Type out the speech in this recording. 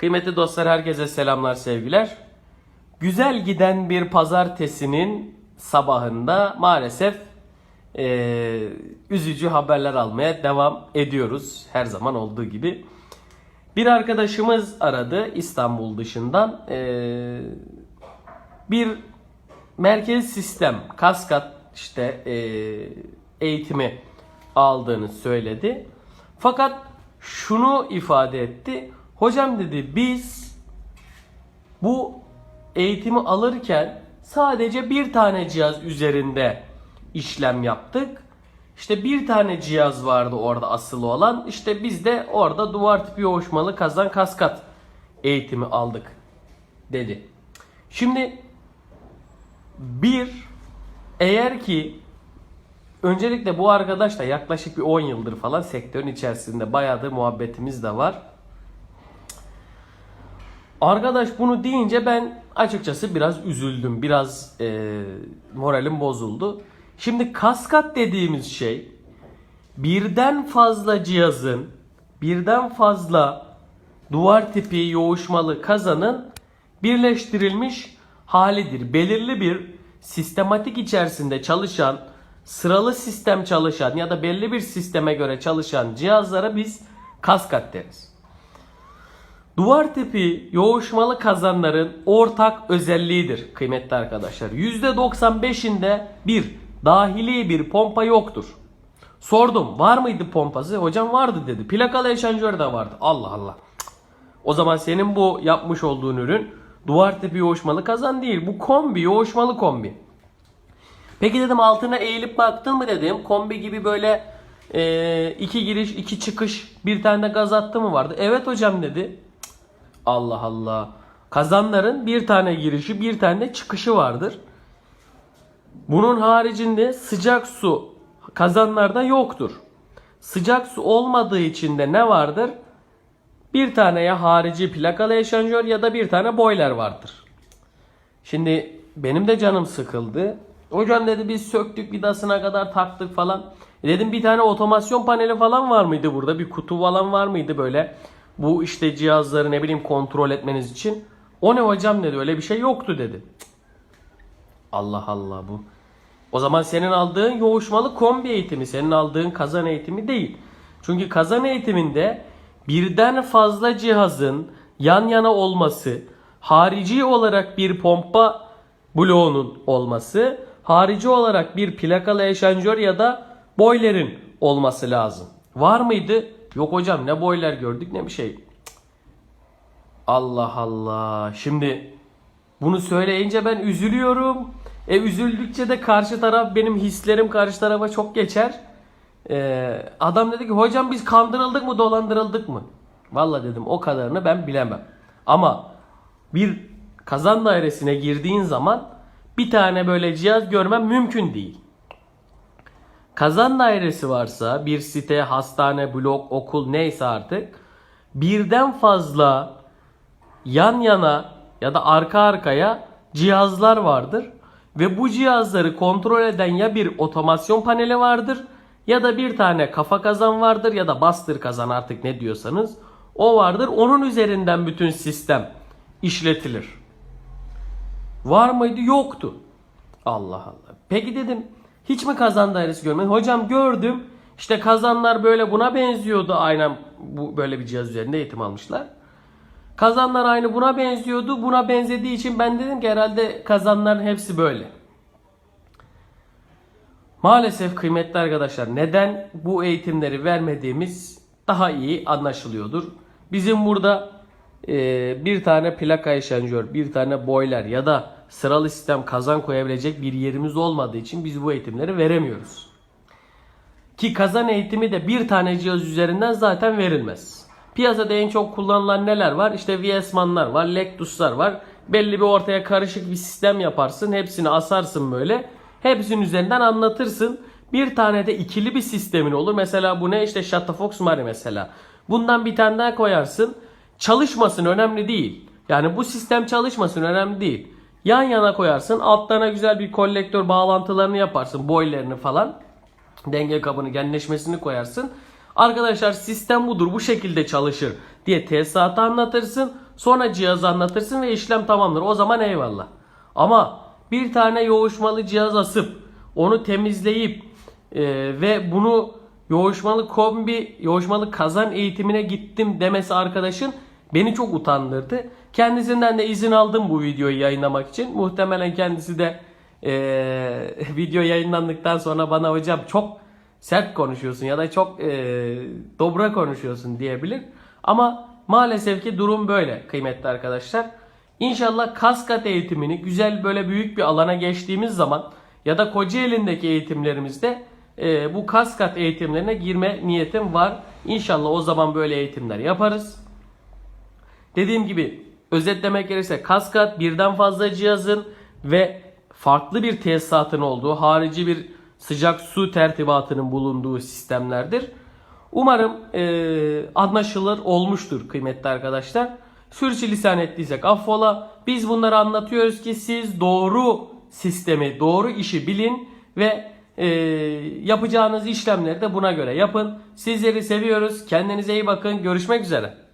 Kıymetli dostlar herkese selamlar sevgiler. Güzel giden bir pazartesinin sabahında maalesef eee, üzücü haberler almaya devam ediyoruz. Her zaman olduğu gibi. Bir arkadaşımız aradı İstanbul dışından. Eee, bir merkez sistem kaskat işte eee, eğitimi aldığını söyledi. Fakat şunu ifade etti. Hocam dedi biz bu eğitimi alırken sadece bir tane cihaz üzerinde işlem yaptık. İşte bir tane cihaz vardı orada asılı olan. İşte biz de orada duvar tipi yoğuşmalı kazan kaskat eğitimi aldık dedi. Şimdi bir eğer ki öncelikle bu arkadaş da yaklaşık bir 10 yıldır falan sektörün içerisinde bayağı da muhabbetimiz de var. Arkadaş bunu deyince ben açıkçası biraz üzüldüm. Biraz e, moralim bozuldu. Şimdi kaskat dediğimiz şey birden fazla cihazın birden fazla duvar tipi yoğuşmalı kazanın birleştirilmiş halidir. Belirli bir sistematik içerisinde çalışan, sıralı sistem çalışan ya da belli bir sisteme göre çalışan cihazlara biz kaskat deriz. Duvar tipi yoğuşmalı kazanların ortak özelliğidir kıymetli arkadaşlar. %95'inde bir dahili bir pompa yoktur. Sordum var mıydı pompası? Hocam vardı dedi. Plakalı eşanjör de vardı. Allah Allah. O zaman senin bu yapmış olduğun ürün duvar tipi yoğuşmalı kazan değil. Bu kombi yoğuşmalı kombi. Peki dedim altına eğilip baktın mı dedim. Kombi gibi böyle e, iki giriş iki çıkış bir tane de gaz attı mı vardı. Evet hocam dedi. Allah Allah. Kazanların bir tane girişi bir tane çıkışı vardır. Bunun haricinde sıcak su kazanlarda yoktur. Sıcak su olmadığı için de ne vardır? Bir tane ya harici plakalı eşanjör ya da bir tane boiler vardır. Şimdi benim de canım sıkıldı. Hocam dedi biz söktük vidasına kadar taktık falan. E Dedim bir tane otomasyon paneli falan var mıydı burada? Bir kutu falan var mıydı böyle? Bu işte cihazları ne bileyim kontrol etmeniz için. O ne hocam dedi öyle bir şey yoktu dedi. Allah Allah bu. O zaman senin aldığın yoğuşmalı kombi eğitimi, senin aldığın kazan eğitimi değil. Çünkü kazan eğitiminde birden fazla cihazın yan yana olması, harici olarak bir pompa bloğunun olması, harici olarak bir plakalı eşanjör ya da boilerin olması lazım. Var mıydı? Yok hocam ne boiler gördük ne bir şey. Allah Allah. Şimdi bunu söyleyince ben üzülüyorum. E üzüldükçe de karşı taraf benim hislerim karşı tarafa çok geçer. Ee, adam dedi ki hocam biz kandırıldık mı dolandırıldık mı? Valla dedim o kadarını ben bilemem. Ama bir kazan dairesine girdiğin zaman bir tane böyle cihaz görmem mümkün değil. Kazan dairesi varsa bir site, hastane, blok, okul neyse artık birden fazla yan yana ya da arka arkaya cihazlar vardır ve bu cihazları kontrol eden ya bir otomasyon paneli vardır ya da bir tane kafa kazan vardır ya da bastır kazan artık ne diyorsanız o vardır. Onun üzerinden bütün sistem işletilir. Var mıydı? Yoktu. Allah Allah. Peki dedim hiç mi kazan dairesi görmedin? Hocam gördüm. İşte kazanlar böyle buna benziyordu. Aynen bu böyle bir cihaz üzerinde eğitim almışlar. Kazanlar aynı buna benziyordu. Buna benzediği için ben dedim ki herhalde kazanların hepsi böyle. Maalesef kıymetli arkadaşlar neden bu eğitimleri vermediğimiz daha iyi anlaşılıyordur. Bizim burada bir tane plaka eşanjör, bir tane boiler ya da sıralı sistem kazan koyabilecek bir yerimiz olmadığı için biz bu eğitimleri veremiyoruz. Ki kazan eğitimi de bir tane cihaz üzerinden zaten verilmez. Piyasada en çok kullanılan neler var? İşte VSMan'lar var, Lectus'lar var. Belli bir ortaya karışık bir sistem yaparsın. Hepsini asarsın böyle. Hepsinin üzerinden anlatırsın. Bir tane de ikili bir sistemin olur. Mesela bu ne? İşte Shutterfox Mari mesela. Bundan bir tane daha koyarsın. Çalışmasın önemli değil. Yani bu sistem çalışmasın önemli değil. Yan yana koyarsın. Altlarına güzel bir kolektör bağlantılarını yaparsın. Boylarını falan. Denge kabını genleşmesini koyarsın. Arkadaşlar sistem budur bu şekilde çalışır diye tesisatı anlatırsın. Sonra cihazı anlatırsın ve işlem tamamdır. O zaman eyvallah. Ama bir tane yoğuşmalı cihaz asıp onu temizleyip e, ve bunu yoğuşmalı kombi, yoğuşmalı kazan eğitimine gittim demesi arkadaşın beni çok utandırdı. Kendisinden de izin aldım bu videoyu yayınlamak için. Muhtemelen kendisi de e, video yayınlandıktan sonra bana hocam çok sert konuşuyorsun ya da çok e, dobra konuşuyorsun diyebilir. Ama maalesef ki durum böyle kıymetli arkadaşlar. İnşallah kaskat eğitimini güzel böyle büyük bir alana geçtiğimiz zaman ya da Kocaeli'ndeki eğitimlerimizde e, bu kaskat eğitimlerine girme niyetim var. İnşallah o zaman böyle eğitimler yaparız. Dediğim gibi özetlemek gerekirse kaskat birden fazla cihazın ve farklı bir tesisatın olduğu harici bir sıcak su tertibatının bulunduğu sistemlerdir. Umarım e, anlaşılır olmuştur kıymetli arkadaşlar. Sürçülisan ettiysek affola. Biz bunları anlatıyoruz ki siz doğru sistemi, doğru işi bilin ve e, yapacağınız işlemleri de buna göre yapın. Sizleri seviyoruz. Kendinize iyi bakın. Görüşmek üzere.